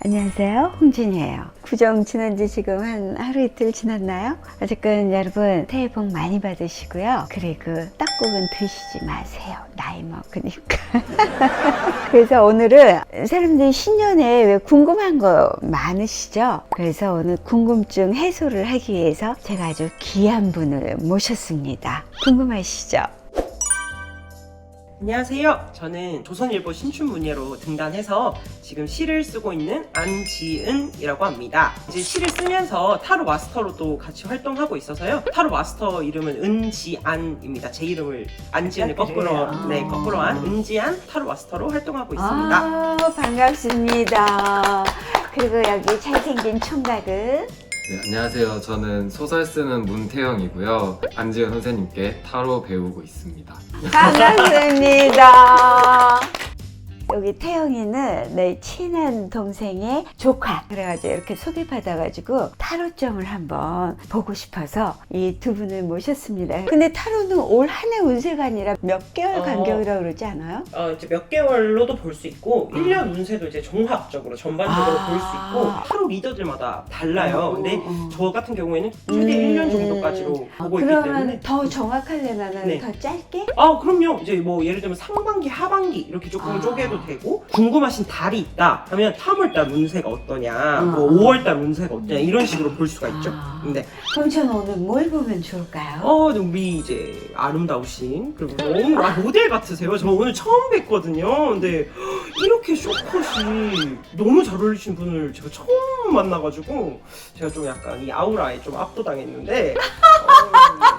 안녕하세요. 홍진이에요. 구정 지난 지 지금 한 하루 이틀 지났나요? 어쨌든 여러분 새해 복 많이 받으시고요. 그리고 떡국은 드시지 마세요. 나이 먹으니까. 그래서 오늘은 사람들이 신년에 왜 궁금한 거 많으시죠? 그래서 오늘 궁금증 해소를 하기 위해서 제가 아주 귀한 분을 모셨습니다. 궁금하시죠? 안녕하세요. 저는 조선일보 신춘문예로 등단해서 지금 시를 쓰고 있는 안지은이라고 합니다. 이제 시를 쓰면서 타로 마스터로도 같이 활동하고 있어서요. 타로 마스터 이름은 은지안입니다. 제 이름을 안지은을 아, 거꾸로? 네 거꾸로 한 은지안 타로 마스터로 활동하고 있습니다. 아, 반갑습니다. 그리고 여기 잘생긴 총각은 네, 안녕하세요. 저는 소설 쓰는 문태영이고요. 안지현 선생님께 타로 배우고 있습니다. 반갑습니다. 여기 태영이는 내 친한 동생의 조카. 그래가지고 이렇게 소개받아가지고 타로점을 한번 보고 싶어서 이 두 분을 모셨습니다. 근데 타로는 올 한 해 운세가 아니라 몇 개월 어. 간격이라고 그러지 않아요? 어, 이제 몇 개월로도 볼 수 있고 1년 운세도 이제 종합적으로 전반적으로 아. 볼수 있고 타로 리더들마다 달라요. 근데 어, 어. 저 같은 경우에는 최대 음. 1년 정도까지로 보고 있기 그러면 때문에 더 정확하려면 네. 더 짧게? 아 그럼요 이제 뭐 예를 들면 상반기 하반기 이렇게 조금 아. 쪼개도 되고 궁금하신 달이 있다 하면 3월달 운세가 어떠냐 음. 뭐 5월달 운세가 어떠냐 이런 식으로 볼 수가 있죠 아. 네. 그럼 저는 오늘 뭘 보면 좋을까요? 어 우리 이제 아름다우신 그리고 너무 아, 모델 같으세요 저 오늘 처음 뵀거든요 근데 이렇게 쇼컷이 너무 잘 어울리신 분을 제가 처음 만나가지고 제가 좀 약간 이 아우라에 좀 압도당했는데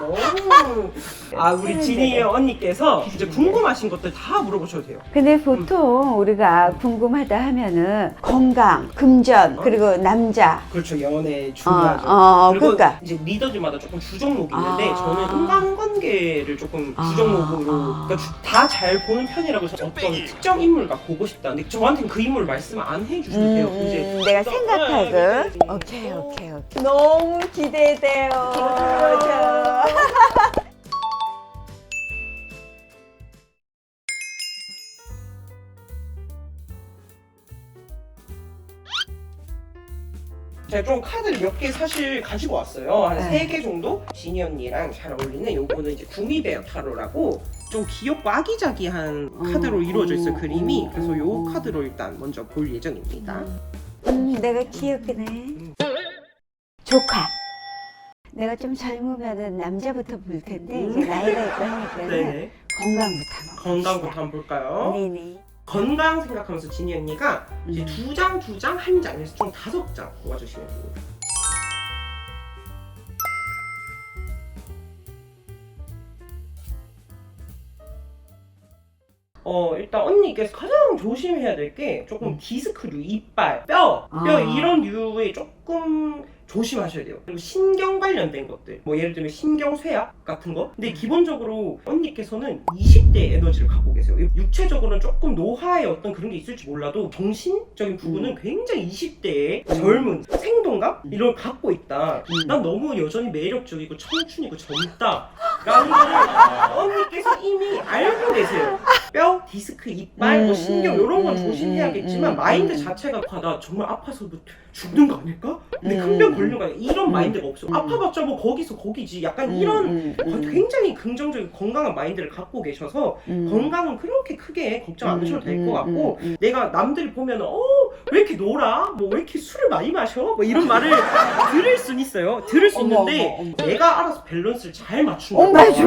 어, 너무 아 우리 지니 언니께서 이제 궁금하신 것들 다 물어보셔도 돼요 근데 보통 우리가 궁금하다 하면은 건강, 금전, 그리고 남자. 그렇죠 연애 어, 중요하죠 어, 그리고 그러니까. 이제 리더들마다 조금 주종목이 있는데 아. 저는 인간관계를 조금 아. 주종목으로 아. 그러니까 다 잘 보는 편이라고 해서 어떤 특정 인물과 보고 싶다 근데 저한테는 그 인물 말씀 안 해주셔도 음, 돼요 음, 이제 내가 또- 생 각하고. 네. 오케이, 오케이, 오케이. 너무 기대돼요. 저. 제가 좀 카드를 몇 개 사실 가지고 왔어요. 한 네. 세 개 정도? 지니 언니랑 잘 어울리는 요거는 이제 구미배역 타로라고 좀 귀엽고 아기자기한 음, 카드로 이루어져 있어요, 음, 그림이. 음, 그래서 요 음. 카드로 일단 먼저 볼 예정입니다. 음, 내가 귀엽긴 해. 조카. 내가 좀 젊으면은 남자부터 볼 텐데 이제 나이가 있고 하니까는 네. 건강부터 한번 건강부터 봅시다. 한번 볼까요? 네네. 건강 생각하면서 지니 언니가 이제 음. 두 장, 두 장, 한 장에서 총 다섯 장 뽑아주시면 됩니다. 어 일단 언니께서 가장 조심해야 될 게 조금 음. 디스크류, 이빨, 뼈, 뼈 아. 이런 류에 조금 조심하셔야 돼요. 그리고 신경 관련된 것들, 뭐 예를 들면 신경 쇠약 같은 거. 근데 기본적으로 언니께서는 20대 에너지를 갖고 계세요. 육체적으로는 조금 노화의 어떤 그런 게 있을지 몰라도 정신적인 부분은 음. 굉장히 20대의 음. 젊은 생동감 음. 이런 걸 갖고 있다. 음. 난 너무 여전히 매력적이고 청춘이고 젊다. 라는 거를 언니께서 이미 알고 계세요. 뼈, 디스크, 이빨, 뭐 음, 신경 음, 이런 건 음, 조심해야겠지만 음, 마인드 음. 자체가 아, 나 정말 아파서 뭐 죽는 거 아닐까? 근데 음, 큰병 음. 걸리는 거 아닐까? 이런 음. 마인드가 없어. 음. 아파봤자 뭐 거기서 거기지. 약간 음, 이런 음, 음, 굉장히 긍정적인 건강한 마인드를 갖고 계셔서 음. 건강은 그렇게 크게 걱정 안 하셔도 될 음, 것 같고 음, 음. 내가 남들이 보면 어왜 이렇게 놀아? 뭐 왜 이렇게 술을 많이 마셔? 뭐 이런 말을 들을 순 있어요. 들을 수 어머, 있는데 어머, 어머. 내가 알아서 밸런스를 잘 맞춘다. 어 맞아.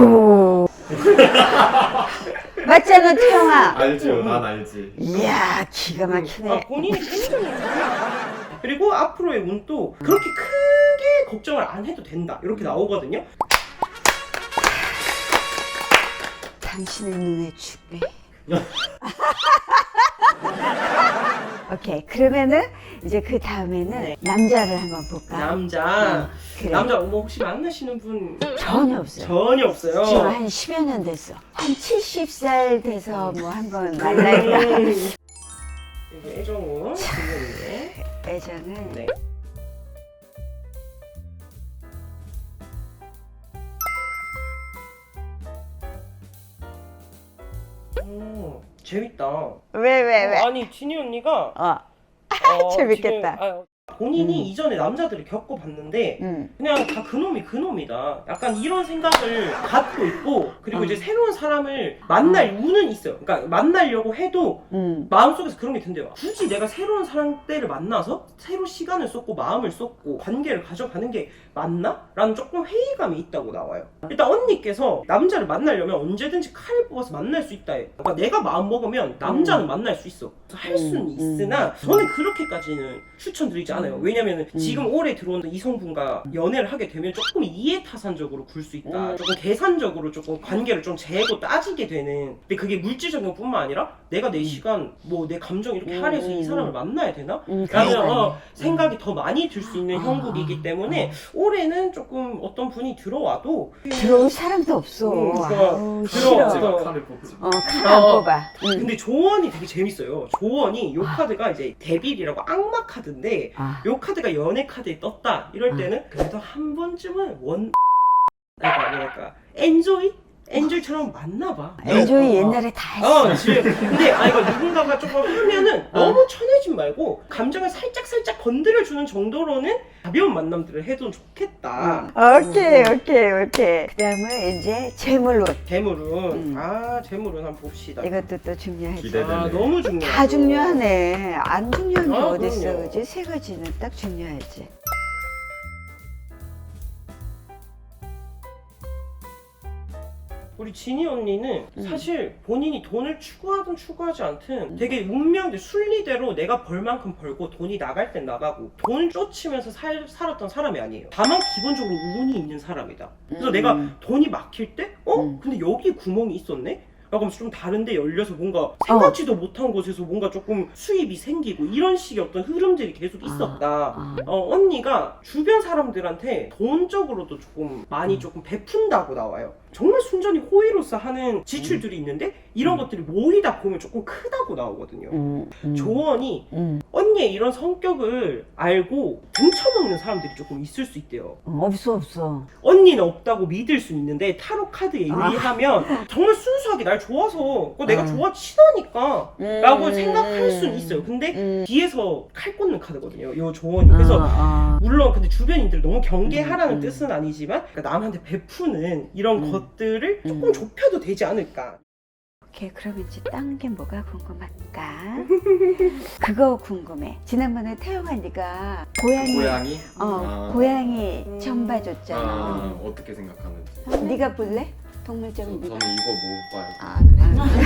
맞잖아 태영아. 알죠? 난 알지. 이야 기가 막히네. 아, 본인이 굉장히 그리고 앞으로의 운도 그렇게 크게 걱정을 안 해도 된다 이렇게 나오거든요. 당신의 눈에 주배. 오케이 그러면은 이제 그 다음에는 네. 남자를 한번 볼까? 남자 어, 그래. 남자 뭐 혹시 만나시는 분 전혀 없어요. 전혀 없어요. 지금 한 10여 년 됐어. 한 70살 돼서 뭐 한번 만날까? 음. 이게 애정우 지금인데 애정은 네. 오, 재밌다. 왜 왜 왜? 아니 진이 언니가 어. 어, 재밌겠다. 지금, 아, 본인이 음. 이전에 남자들을 겪어봤는데 음. 그냥 다 그놈이 그놈이다. 약간 이런 생각을 갖고 있고 그리고 어. 이제 새로운 사람을 만날 우는 있어요. 그러니까 만나려고 해도 음. 마음속에서 그런 게 든대요. 굳이 내가 새로운 사람들을 만나서 새로 시간을 쏟고 마음을 쏟고 관계를 가져가는 게 맞나? 라는 조금 회의감이 있다고 나와요. 일단 언니께서 남자를 만나려면 언제든지 칼을 뽑아서 만날 수 있다. 그러니까 내가 마음 먹으면 남자는 만날 수 있어. 할 수는 음, 있으나 저는 그렇게까지는 추천드리지 않아요. 왜냐면 음. 지금 올해 들어온 이성분과 연애를 하게 되면 조금 이해타산적으로 굴 수 있다. 음. 조금 계산적으로 조금 관계를 좀 재고 따지게 되는. 근데 그게 물질적인 뿐만 아니라 내가 내 시간, 뭐 내 감정 이렇게 음, 할애해서 음, 이 사람을 만나야 되나? 음, 라는 그래. 어, 생각이 더 많이 들 수 있는 아, 형국이기 때문에 올해는 조금 어떤 분이 들어와도 들어올 사람도 없어. 음, 그거 아우, 들어- 싫어. 제가 어. 칼을 뽑지. 어, 칼안 어. 뽑아. 응. 근데 조언이 되게 재밌어요. 조언이 요 카드가 이제 데빌이라고 악마 카드인데 아, 요 카드가 연애 카드에 떴다 이럴 아. 때는 그래도 한 번쯤은 원 그러니까 뭐랄까 엔조이 엔조이처럼 만나봐. 엔조이 어. 옛날에 다 어, 했어. 지금 근데 아 이거 누군가가 조금 하면은 어. 너무 천해진 말고 감정을 살짝 살짝 건드려 주는 정도로는 가벼운 만남들을 해도 좋겠다. 오케이, 오케이, 오케이. 그 다음은 이제 재물론. 재물은 음. 아 재물은 한번 봅시다. 이것도 또 중요하지. 기대되네. 아 너무 중요해. 다 중요하네. 안 중요한 게 아, 어딨어, 그럼요. 그지? 세 가지는 딱 중요하지. 우리 진이 언니는 음. 사실 본인이 돈을 추구하든 추구하지 않든 되게 운명대 순리대로 내가 벌 만큼 벌고 돈이 나갈 땐 나가고 돈을 쫓으면서 살, 살았던 사람이 아니에요. 다만 기본적으로 운이 있는 사람이다. 그래서 음. 내가 돈이 막힐 때 어? 음. 근데 여기 구멍이 있었네? 라고 하면서 좀 다른데 열려서 뭔가 생각지도 못한 곳에서 뭔가 조금 수입이 생기고 이런 식의 어떤 흐름들이 계속 있었다. 아, 어, 언니가 주변 사람들한테 돈적으로도 조금 많이 음. 조금 베푼다고 나와요. 정말 순전히 호의로서 하는 지출들이 있는데 이런 음. 것들이 모이다 보면 조금 크다고 나오거든요. 음, 음. 조언이 음. 언니의 이런 성격을 알고 등쳐먹는 사람들이 조금 있을 수 있대요. 어, 없어, 없어. 언니는 없다고 믿을 수 있는데 타로 카드에 아. 의하면 정말 순수하게 날 좋아서 어, 내가 아. 좋아 친하니까 라고 음. 생각할 수는 있어요. 근데 음. 뒤에서 칼 꽂는 카드거든요. 요 조언이. 그래서 아, 아. 물론 근데 주변인들 너무 경계하라는 음, 음. 뜻은 아니지만 그러니까 남한테 베푸는 이런 음. 것들을 조금 음. 좁혀도 되지 않을까. 오케이, 그럼 이제 딴 게 뭐가 궁금할까? 그거 궁금해. 지난번에 태영아 네가 고양이, 고양이? 어, 아. 고양이 음. 점 봐줬잖아. 아, 어떻게 생각하는지. 네가 볼래? 저, 동물점 저는 네가. 이거 못 봐요. 아, 그래.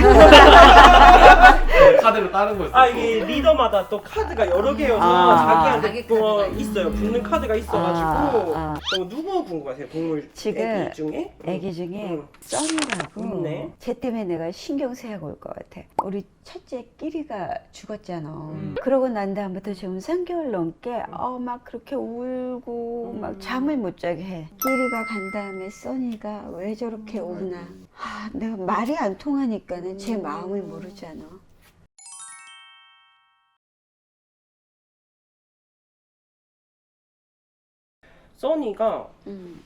카드로 다른 거 있어요. 아 이게 리더마다 또 카드가 여러 개여서 아. 자기한테 자기 또 카드가 있어요. 붙는 카드가 있어가지고 아, 아. 어, 누구 궁금하세요? 동물 지금 애기 중에? 애기 중에 응. 써니라고 있네. 쟤 때문에 내가 신경 쓰여고 올 것 같아. 우리 첫째 끼리가 죽었잖아. 음. 그러고 난 다음부터 지금 3개월 넘게 어, 막 그렇게 울고 음. 막 잠을 못 자게 해. 끼리가 간 다음에 써니가 왜 저렇게 음. 우나. 아, 내가 말이 안 통하니까는 제 음. 마음을 모르잖아. 써니가 음.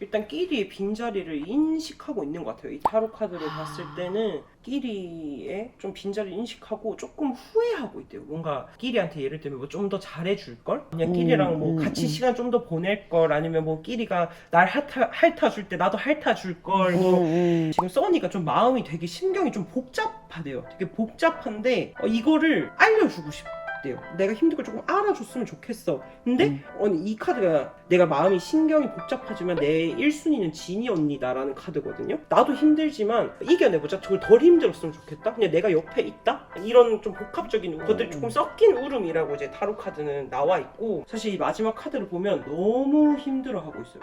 일단 끼리의 빈자리를 인식하고 있는 것 같아요. 이 타로 카드를 아. 봤을 때는 끼리의 좀 빈자리를 인식하고 조금 후회하고 있대요. 뭔가 끼리한테 예를 들면 뭐 좀 더 잘해줄 걸, 그냥 음, 끼리랑 뭐 음, 같이 음. 시간 좀 더 보낼 걸, 아니면 뭐 끼리가 날 핥아, 핥아줄 때 나도 핥아줄 걸. 뭐 음, 지금 써니가 좀 마음이 되게 심경이 좀 복잡하대요. 되게 복잡한데 어, 이거를 알려주고 싶 대요. 내가 힘든 걸 조금 알아줬으면 좋겠어. 근데 음. 아니 이 카드가 내가 마음이 신경이 복잡하지만 내 1순위는 진이 언니다라는 카드거든요. 나도 힘들지만 이겨내보자. 저걸 덜 힘들었으면 좋겠다. 그냥 내가 옆에 있다. 이런 좀 복합적인 것들이 조금 섞인 울음이라고 이제 타로 카드는 나와 있고 사실 이 마지막 카드를 보면 너무 힘들어하고 있어요.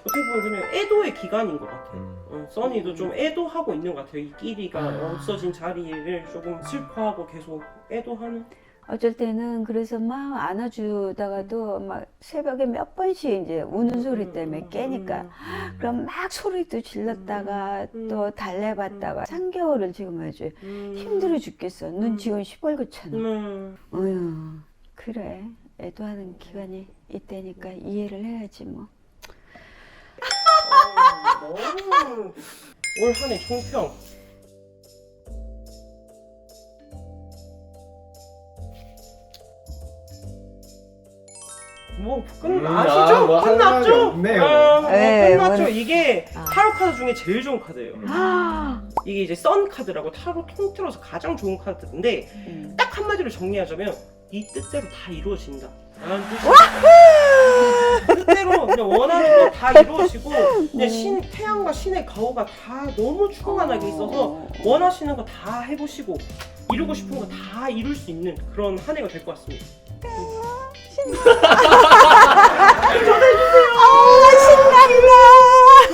어떻게 보면 그냥 애도의 기간인 것 같아요. 음. 어, 써니도 좀 애도하고 있는 것 같아요. 이 끼리가 아. 없어진 자리를 조금 슬퍼하고 계속 애도하는. 어쩔 때는 그래서 막 안아주다가도 막 새벽에 몇 번씩 이제 우는 소리 때문에 깨니까 그럼 막 소리도 질렀다가 음. 또 달래봤다가 3개월을 지금 아주 힘들어 죽겠어. 눈 음. 지금 시뻘겋잖아. 음. 어휴, 그래. 애도하는 기간이 이때니까 이해를 해야지 뭐. 올 한해 총평. 뭐 끝나 음, 아시죠? 아, 뭐, 네, 뭐 끝났죠? 없네요. 끝났죠. 오늘- 이게 아. 타로 카드 중에 제일 좋은 카드예요. 아. 이게 이제 썬 카드라고 타로 통틀어서 가장 좋은 카드인데 음. 딱 한마디로 정리하자면 이 뜻대로 다 이루어진다. 뜻이 뜻대로 그냥 원하는 거 다 이루어지고 그냥 신 태양과 신의 가호가 다 너무 충만하게 있어서 원하시는 거 다 해보시고 이루고 싶은 거 다 이룰 수 있는 그런 한 해가 될 것 같습니다.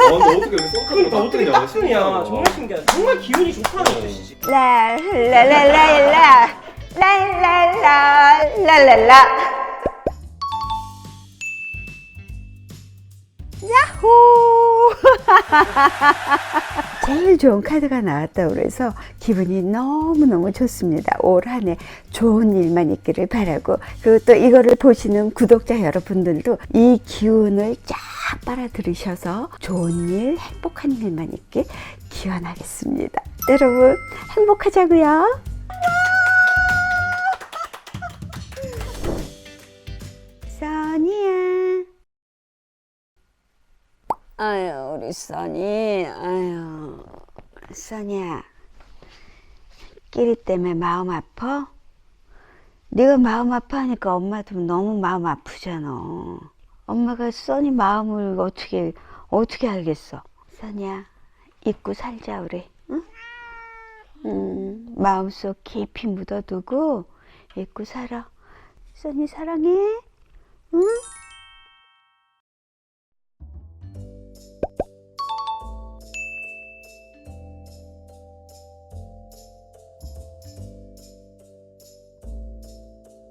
어, 너 어떻게 여기 썬카드가 그러니까 어떻게 딱. 정말 신기하다. 정말 기운이 좋다는 뜻이지. 제일 좋은 카드가 나왔다고 그래서 기분이 너무너무 좋습니다. 올 한 해 좋은 일만 있기를 바라고. 그리고 또 이거를 보시는 구독자 여러분들도 이 기운을 쫙 빨아들이셔서 좋은 일 행복한 일만 있길 기원하겠습니다. 여러분 행복하자고요 아유, 우리 써니. 아유, 써니야. 끼리 때문에 마음 아파? 네가 마음 아파하니까 엄마도 너무 마음 아프잖아. 엄마가 써니 마음을 어떻게 어떻게 알겠어? 써니야, 잊고 살자 우리. 응? 음, 마음속 깊이 묻어두고 잊고 살아. 써니 사랑해. 응?